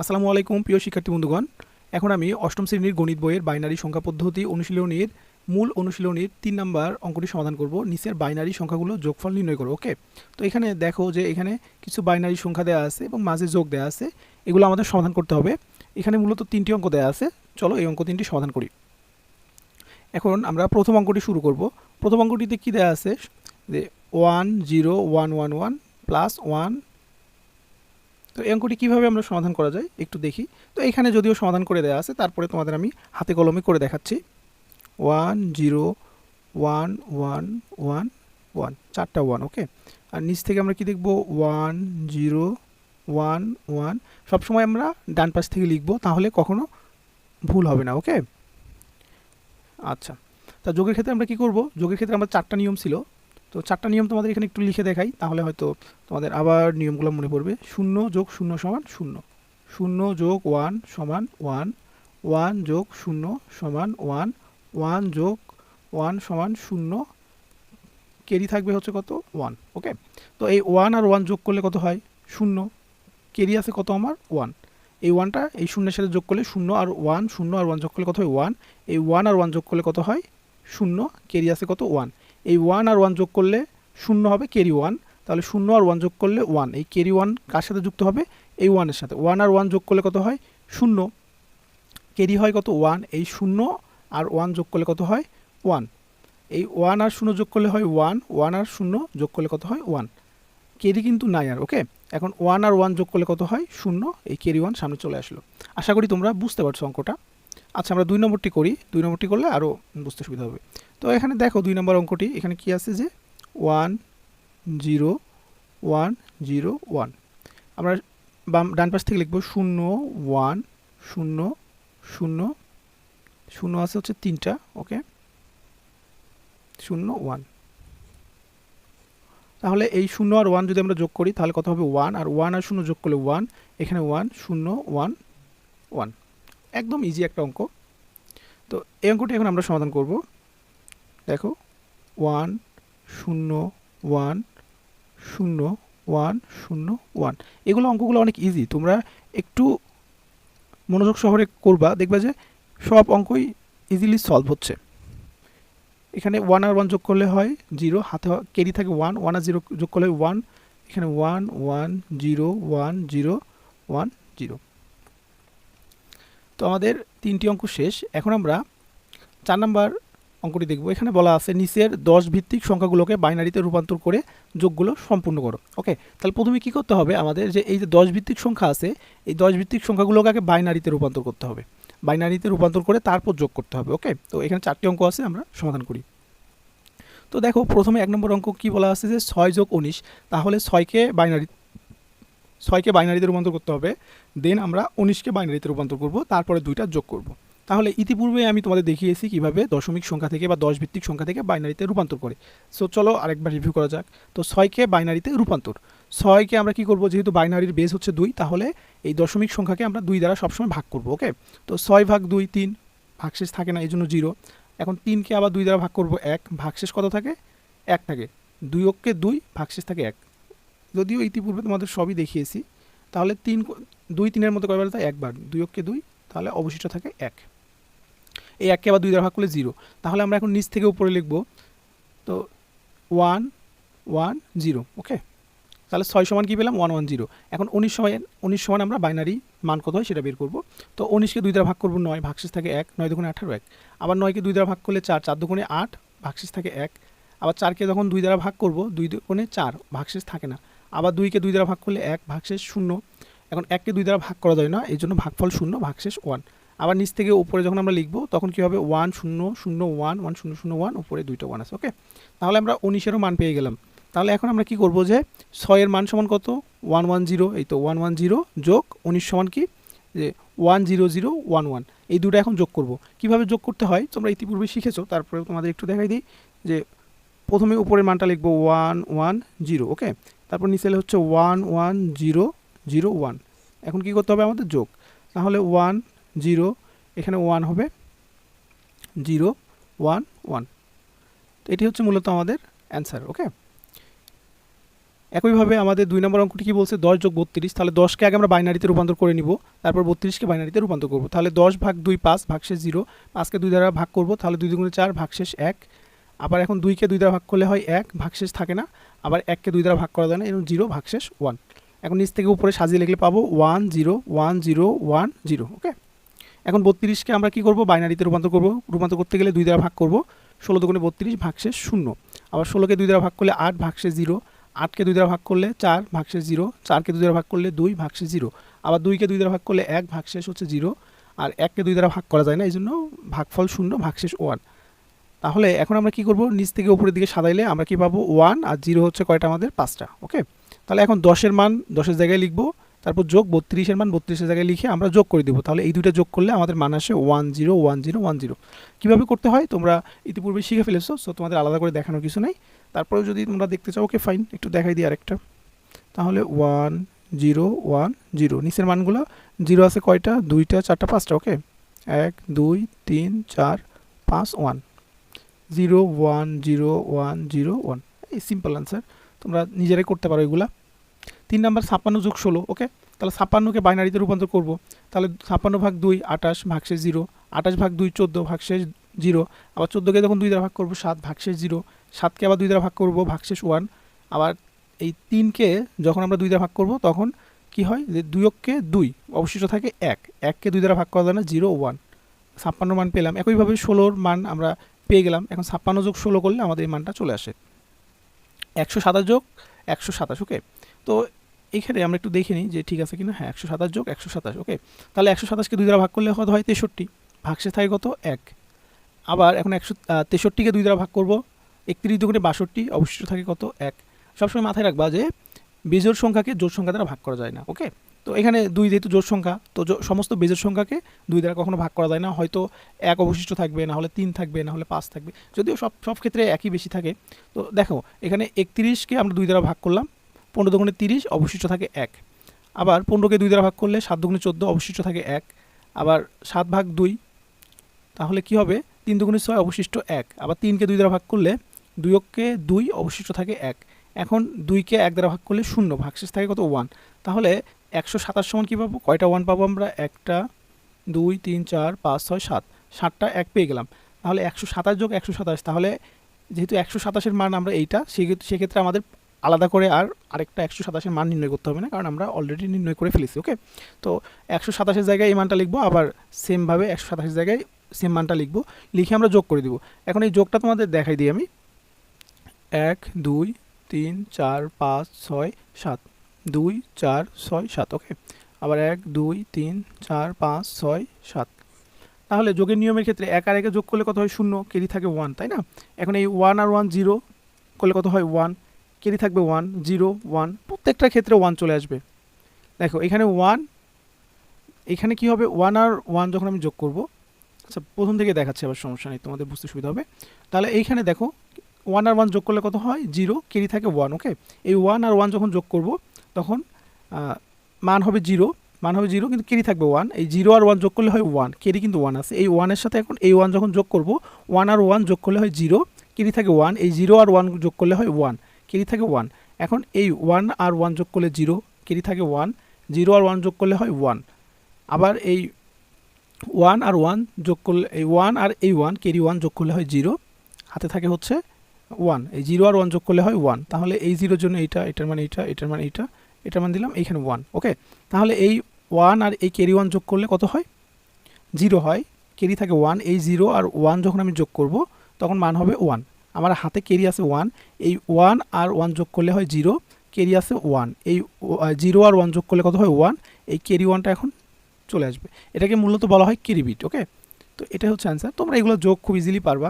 আসসালামু আলাইকুম, প্রিয় শিক্ষার্থী বন্ধুগণ। এখন আমি অষ্টম শ্রেণির গণিত বইয়ের বাইনারি সংখ্যা পদ্ধতি অনুশীলনীর মূল অনুশীলনীর তিন নাম্বার অঙ্কটি সমাধান করব। নিচের বাইনারি সংখ্যাগুলো যোগফল নির্ণয় করব, ওকে? তো এখানে দেখো যে এখানে কিছু বাইনারি সংখ্যা দেওয়া আছে এবং মাঝে যোগ দেওয়া আছে। এগুলো আমাদের সমাধান করতে হবে। এখানে মূলত তিনটি অঙ্ক দেওয়া আছে। চলো এই অঙ্ক তিনটি সমাধান করি। এখন আমরা প্রথম অঙ্কটি শুরু করব। প্রথম অঙ্কটিতে কী দেওয়া আছে? যে one, zero, one one one, plus one তো এই অঙ্কটি কীভাবে আমরা সমাধান করা যায় একটু দেখি। তো এখানে যদিও সমাধান করে দেওয়া আছে, তারপরে তোমাদের আমি হাতে কলমে করে দেখাচ্ছি। One, zero, one one one one, চারটা ওয়ান, ওকে? আর নিচ থেকে আমরা কি দেখব? ওয়ান, জিরো, ওয়ান ওয়ান, সবসময় আমরা ডান পাশ থেকে লিখব, তাহলে কখনো ভুল হবে না, ওকে? আচ্ছা তা যোগের ক্ষেত্রে আমরা কি করব? যোগের ক্ষেত্রে আমরা চারটা নিয়ম ছিল। তো চারটা নিয়ম তোমাদের এখানে একটু লিখে দেখাই, তাহলে হয়তো তোমাদের আবার নিয়মগুলো মনে পড়বে। শূন্য যোগ শূন্য সমান শূন্য। শূন্য যোগ ওয়ান সমান ওয়ান ওয়ান যোগ শূন্য সমান ওয়ান ওয়ান যোগ ওয়ান সমান শূন্য, কেরি থাকবে হচ্ছে কত? One, okay? তো এই ওয়ান আর ওয়ান যোগ করলে কত হয়? শূন্য। কেরি আছে কত আমার? ওয়ান। এই ওয়ানটা, এই শূন্যের সাথে যোগ করলে শূন্য আর ওয়ান, শূন্য আর ওয়ান যোগ করলে কত হয়? ওয়ান। এই ওয়ান আর ওয়ান যোগ করলে কত হয়? শূন্য। কেরি আছে কত? ওয়ান। এই ওয়ান আর ওয়ান যোগ করলে শূন্য হবে কেরি ওয়ান তাহলে শূন্য আর ওয়ান যোগ করলে ওয়ান এই কেরি ওয়ান কার সাথে যুক্ত হবে? এই ওয়ানের সাথে। ওয়ান আর ওয়ান যোগ করলে কত হয়? শূন্য। কেরি হয় কত? ওয়ান এই শূন্য আর ওয়ান যোগ করলে কত হয়? ওয়ান এই ওয়ান আর শূন্য যোগ করলে হয় ওয়ান ওয়ান আর শূন্য যোগ করলে কত হয়? ওয়ান কেরি কিন্তু নাই আর ওকে এখন ওয়ান আর ওয়ান যোগ করলে কত হয়? শূন্য। এই কেরি ওয়ান সামনে চলে আসলো। আশা করি তোমরা বুঝতে পারছ অঙ্কটা। আচ্ছা আমরা দুই নম্বরটি করি। দুই নম্বরটি করলে আরও বুঝতে সুবিধা হবে। তো এখানে দেখো দুই নম্বর অঙ্কটি, এখানে কি আছে যে one zero one zero one আমরা বাম, ডান পাশ থেকে লিখব শূন্য ওয়ান শূন্য শূন্য শূন্য আছে হচ্ছে তিনটা ওকে শূন্য ওয়ান তাহলে এই শূন্য আর ওয়ান যদি আমরা যোগ করি, তাহলে কত হবে ওয়ান আর ওয়ান আর শূন্য যোগ করলে ওয়ান এখানে ওয়ান শূন্য ওয়ান ওয়ান একদম ইজি একটা অঙ্ক। তো এই অঙ্কটি এখন আমরা সমাধান করব। দেখো, ওয়ান, শূন্য ওয়ান শূন্য ওয়ান শূন্য, ওয়ান। এগুলো অঙ্কগুলো অনেক ইজি তোমরা একটু মনোযোগ শহরে করবা, দেখবা যে সব অঙ্কই ইজিলি সলভ হচ্ছে। এখানে ওয়ান আর ওয়ান যোগ করলে হয় জিরো হাতে কেরি থাকে ওয়ান ওয়ান আর জিরো যোগ করলে ওয়ান এখানে one one zero one zero one zero তো আমাদের তিনটি অঙ্ক শেষ। এখন আমরা চার নাম্বার অঙ্কটি দেখব। এখানে বলা আছে, নিচের দশ ভিত্তিক সংখ্যাগুলোকে বাইনারিতে রূপান্তর করে যোগগুলো সম্পূর্ণ করো। ওকে, তাহলে প্রথমে কি করতে হবে? আমাদের যে এই যে দশ ভিত্তিক সংখ্যা আছে, এই দশ ভিত্তিক সংখ্যাগুলোকে আগে বাইনারিতে রূপান্তর করতে হবে। বাইনারিতে রূপান্তর করে তারপর যোগ করতে হবে, ওকে? তো এখানে চারটি অঙ্ক আছে, আমরা সমাধান করি। তো দেখো, প্রথমে এক নম্বর অঙ্ক কি বলা আছে যে ছয় যোগ উনিশ, তাহলে ছয়কে বাইনারি ছয়কে বাইনারিতে রূপান্তর করতে হবে দেন আমরা উনিশকে বাইনারিতে রূপান্তর করব, তারপরে দুইটা যোগ করব। তাহলে ইতিপূর্বে আমি তোমাদের দেখিয়েছি কীভাবে দশমিক সংখ্যা থেকে বা দশ ভিত্তিক সংখ্যা থেকে বাইনারিতে রূপান্তর করে। সো চলো আরেকবার রিভিউ করা যাক। তো ছয়কে বাইনারিতে রূপান্তর। ছয়কে আমরা কি করব? যেহেতু বাইনারির বেস হচ্ছে দুই, তাহলে এই দশমিক সংখ্যাকে আমরা দুই দ্বারা সবসময় ভাগ করব ওকে তো ছয় ভাগ দুই, তিন, ভাগশেষ থাকে না এই জন্য জিরো এখন তিনকে আবার দুই দ্বারা ভাগ করব, এক। ভাগশেষ কত থাকে? এক থাকে। দুই অক্ষে দুই, ভাগশেষ থাকে এক। যদিও ইতিপূর্বে তোমাদের সবই দেখিয়েছি, তাহলে তিন দুই তিনের মতো কয়বার থাকে একবার। দুই অক্ষে দুই, তাহলে অবশিষ্ট থাকে এক। এই এককে আবার দুই দ্বারা ভাগ করলে জিরো। তাহলে আমরা এখন নিচ থেকে উপরে লিখব, তো ওয়ান ওয়ান, জিরো, ওকে? তাহলে ছয় সমান কী পেলাম? One one, zero. এখন উনিশ সময় উনিশ সমান আমরা বাইনারি মান কত হয় সেটা বের করব। তো উনিশকে দুই দ্বারা ভাগ করব নয়, ভাগশেষ থাকে এক, নয় দুগুণে আঠারো এক। আবার নয়কে দুই দ্বারা ভাগ করলে চার চার দুগুণে আট, ভাগশেষ থাকে এক। আবার চারকে যখন দুই দ্বারা ভাগ করব, দুই দুগুণে চার, ভাগশেষ থাকে না। আবার দুইকে দুই দ্বারা ভাগ করলে এক, ভাগশেষ শূন্য। এখন এককে দুই দ্বারা ভাগ করা যায় না এই জন্য ভাগফল শূন্য, ভাগশেষ ওয়ান। আবার নিচ থেকে উপরে যখন আমরা লিখব, তখন কী হবে? ওয়ান, শূন্য শূন্য, ওয়ান ওয়ান, শূন্য শূন্য, ওয়ান, উপরে দুইটা ওয়ান আছে, ওকে? তাহলে আমরা উনিশেরও মান পেয়ে গেলাম। তাহলে এখন আমরা কি করব যে, ছয়ের মান সমান কত? ওয়ান ওয়ান, জিরো, এই তো ওয়ান ওয়ান, জিরো যোগ উনিশ সমান কি? যে one, zero zero, one one, এই দুটো এখন যোগ করব। কীভাবে যোগ করতে হয়? তোমরা ইতিপূর্বে শিখেছো তারপরে তোমাদের একটু দেখাই দিই যে প্রথমে উপরের মানটা লিখব ওয়ান ওয়ান, জিরো, ওকে? তারপর নিচে হচ্ছে one one, zero zero, one. এখন কি করতে হবে আমাদের? যোগ। তাহলে ওয়ান, জিরো, এখানে ওয়ান হবে। Zero, one one. তো এটি হচ্ছে মূলত আমাদের অ্যান্সার, ওকে? একইভাবে আমাদের দুই নম্বর অঙ্কটি কি বলছে? দশ যোগ বত্রিশ। তাহলে দশকে আগে আমরা বাইনারিতে রূপান্তর করে নিব। তারপর বত্রিশকে বাইনারিতে রূপান্তর করব। তাহলে দশ ভাগ দুই পাঁচ ভাগশেষ জিরো। পাঁচকে দুই দ্বারা ভাগ করব। তাহলে দুই দুগুণে চার ভাগশেষ এক। আবার এখন দুইকে দুই দ্বারা ভাগ করলে হয় এক, ভাগশেষ থাকে না। আবার এককে দুই দ্বারা ভাগ করা যায় না এবং জিরো, ভাগশেষ ওয়ান এখন নিচ থেকে উপরে সাজিয়ে লিখলে পাবো one zero one zero one zero okay এখন বত্রিশকে আমরা কি করব? বাইনারিতে রূপান্তর করব। রূপান্তর করতে গেলে দুই দ্বারা ভাগ করব। ষোলো দুগুণে বত্রিশ, ভাগশেষ, শূন্য। আবার ষোলোকে দুই দ্বারা ভাগ করলে আট, ভাগশেষ জিরো আটকে দুই দ্বারা ভাগ করলে চার, ভাগশেষ জিরো চারকে দুই দ্বারা ভাগ করলে দুই, ভাগশেষ জিরো আবার দুইকে দুই দ্বারা ভাগ করলে এক, ভাগশেষ হচ্ছে জিরো আর এককে দুই দ্বারা ভাগ করা যায় না এই জন্য ভাগফল শূন্য, ভাগশেষ ওয়ান তাহলে এখন আমরা কি করব? নিচ থেকে উপরের দিকে সাজাইলে আমরা কি পাবো? ওয়ান আর জিরো হচ্ছে কয়টা আমাদের? পাঁচটা ওকে তাহলে এখন দশের মান দশের জায়গায় লিখব, তারপর যোগ বত্রিশের মান বত্রিশের জায়গায় লিখে আমরা যোগ করে দেবো। তাহলে এই দুইটা যোগ করলে আমাদের মান আসে one zero one zero one zero কীভাবে করতে হয়? তোমরা ইতিপূর্বে শিখে ফেলেছো সো তোমাদের আলাদা করে দেখানোর কিছু নাই। তারপরেও যদি তোমরা দেখতে চাও ওকে ফাইন একটু দেখাই দিই আরেকটা। তাহলে ওয়ান জিরো ওয়ান জিরো নিচের মানগুলো জিরো আছে কয়টা? দুইটা, চারটা, পাঁচটা ওকে এক, দুই, তিন, চার, পাঁচ one zero one zero one zero one এই সিম্পল আনসার তোমরা নিজেরাই করতে পারো এগুলা। তিন নাম্বার ছাপ্পান্ন যোগ ষোলো ওকে তাহলে ছাপ্পান্নকে বাইনারিতে রূপান্তর করব। তাহলে ছাপ্পান্ন ভাগ দুই, আঠাশ ভাগশেষ জিরো আঠাশ ভাগ দুই, চোদ্দ ভাগশেষ জিরো আবার চোদ্দোকে যখন দুই দ্বারা ভাগ করব, সাত ভাগশেষ জিরো সাতকে আবার দুই দ্বারা ভাগ করব ভাগশেষ ওয়ান আবার এই তিনকে যখন আমরা দুই দ্বারা ভাগ করব, তখন কি হয়? যে দুইককে দুই, অবশিষ্ট থাকে এক। এককে দুই দ্বারা ভাগ করা যায় না জিরো ওয়ান ছাপ্পান্ন মান পেলাম। একইভাবে ষোলোর মান আমরা পেয়ে গেলাম। এখন ছাপ্পান্ন যোগ ষোলো করলে আমাদের এই মানটা চলে আসে। একশো সাতাশ যোগ একশো সাতাশ ওকে তো এখানে আমরা একটু দেখে নিই যে ঠিক আছে কিনা? হ্যাঁ একশো সাতাশ যোগ একশো সাতাশ ওকে তাহলে একশো সাতাশকে দুই দ্বারা ভাগ করলে হয় তেষট্টি। ভাগশে থাকে কত? এক। আবার এখন একশো তেষট্টিকে দুই দ্বারা ভাগ করব, একত্রিশ দুগুণে বাষট্টি, অবশিষ্ট থাকে কত? এক। সবসময় মাথায় রাখবা যে বেজোর সংখ্যাকে জোর সংখ্যা দ্বারা ভাগ করা যায় না ওকে তো এখানে দুই যেহেতু জোর সংখ্যা, তো সমস্ত বেজোর সংখ্যাকে দুই দ্বারা কখনো ভাগ করা যায় না। হয়তো এক অবশিষ্ট থাকবে, না হলে তিন থাকবে, না হলে পাঁচ থাকবে। যদিও সব সব ক্ষেত্রে একই বেশি থাকে। তো দেখো, এখানে একত্রিশকে আমরা দুই দ্বারা ভাগ করলাম, পনেরো দুগুণে তিরিশ, অবশিষ্ট থাকে এক। আবার পনেরোকে দুই দ্বারা ভাগ করলে সাত দুগুণে চোদ্দ, অবশিষ্ট থাকে এক। আবার সাত ভাগ দুই, তাহলে কি হবে? তিন দুগুণে ছয়, অবশিষ্ট এক। আবার তিনকে দুই দ্বারা ভাগ করলে দুইকে দুই, অবশিষ্ট থাকে এক। এখন দুইকে এক দ্বারা ভাগ করলে শূন্য, ভাগশেষ থাকে কত? ওয়ান। তাহলে একশো সাতাশ সমান কী পাবো? কয়টা ওয়ান পাবো আমরা? একটা, দুই, তিন, চার, পাঁচ, ছয়, সাত। সাতটা এক পেয়ে গেলাম। তাহলে একশো সাতাশ যোগ একশো সাতাশ। তাহলে যেহেতু একশো সাতাশের মান আমরা এইটা সেক্ষেত্রে সেক্ষেত্রে আমাদের আলাদা করে আর আরেকটা একশো সাতাশের মান নির্ণয় করতে হবে না, কারণ আমরা অলরেডি নির্ণয় করে ফেলেছি ওকে তো একশো সাতাশের জায়গায় এই মানটা লিখব, আবার সেমভাবে একশো সাতাশের জায়গায় সেম মানটা লিখব, লিখে আমরা যোগ করে দিব। এখন এই যোগটা তোমাদের দেখাই দিই আমি। এক, দুই, তিন, চার, পাঁচ, ছয়, সাত। দুই চার ছয় সাত ওকে আবার এক, দুই, তিন, চার, পাঁচ, ছয়, সাত। তাহলে যোগের নিয়মের ক্ষেত্রে এক আর একে যোগ করলে কত হয়? শূন্য। কেরি থাকে ওয়ান তাই না? এখন এই ওয়ান আর ওয়ান জিরো করলে কত হয়? ওয়ান কেরি থাকবে ওয়ান জিরো ওয়ান প্রত্যেকটা ক্ষেত্রে ওয়ান চলে আসবে। দেখো, এখানে ওয়ান এখানে কি হবে? ওয়ান আর ওয়ান যখন আমি যোগ করব আচ্ছা প্রথম থেকে দেখাচ্ছি, আবার সমস্যা নেই, তোমাদের বুঝতে সুবিধা হবে। তাহলে এইখানে দেখো ওয়ান আর ওয়ান যোগ করলে কত হয়? জিরো কেরি থাকে ওয়ান ওকে এই ওয়ান আর ওয়ান যখন যোগ করব তখন মান হবে জিরো, মান হবে জিরো কিন্তু কেরি থাকবে ওয়ান এই জিরো আর ওয়ান যোগ করলে হয় ওয়ান কেরি কিন্তু ওয়ান আছে। এই ওয়ানের সাথে এখন, এই ওয়ান যখন যোগ করব ওয়ান আর ওয়ান যোগ করলে হয় জিরো কেরি থাকে ওয়ান এই জিরো আর ওয়ান যোগ করলে হয় ওয়ান কেরি থাকে ওয়ান এখন এই ওয়ান আর ওয়ান যোগ করলে জিরো কেরি থাকে ওয়ান জিরো আর ওয়ান যোগ করলে হয় ওয়ান আবার এই ওয়ান আর ওয়ান যোগ করলে, এই ওয়ান আর এই ওয়ান কেরি ওয়ান যোগ করলে হয় জিরো, হাতে থাকে হচ্ছে ওয়ান এই জিরো আর ওয়ান যোগ করলে হয় ওয়ান তাহলে এই জিরোর জন্য এইটা, এটার মানে এইটা, এটার মানে এইটা এটার মানে দিলাম, এইখানে ওয়ান ওকে তাহলে এই ওয়ান আর এই কেরি ওয়ান যোগ করলে কত হয়? জিরো হয়। কেরি থাকে ওয়ান এই জিরো আর ওয়ান যখন আমি যোগ করব, তখন মান হবে ওয়ান আমার হাতে কেরি আছে ওয়ান এই ওয়ান আর ওয়ান যোগ করলে হয় জিরো কেরি আছে ওয়ান এই জিরো আর ওয়ান যোগ করলে কত হয় ওয়ান এই কেরি ওয়ানটা এখন চলে আসবে। এটাকে মূলত বলা হয় কেরি বিট ওকে তো এটা হচ্ছে অ্যান্সার তোমরা এগুলো যোগ খুব ইজিলি পারবা।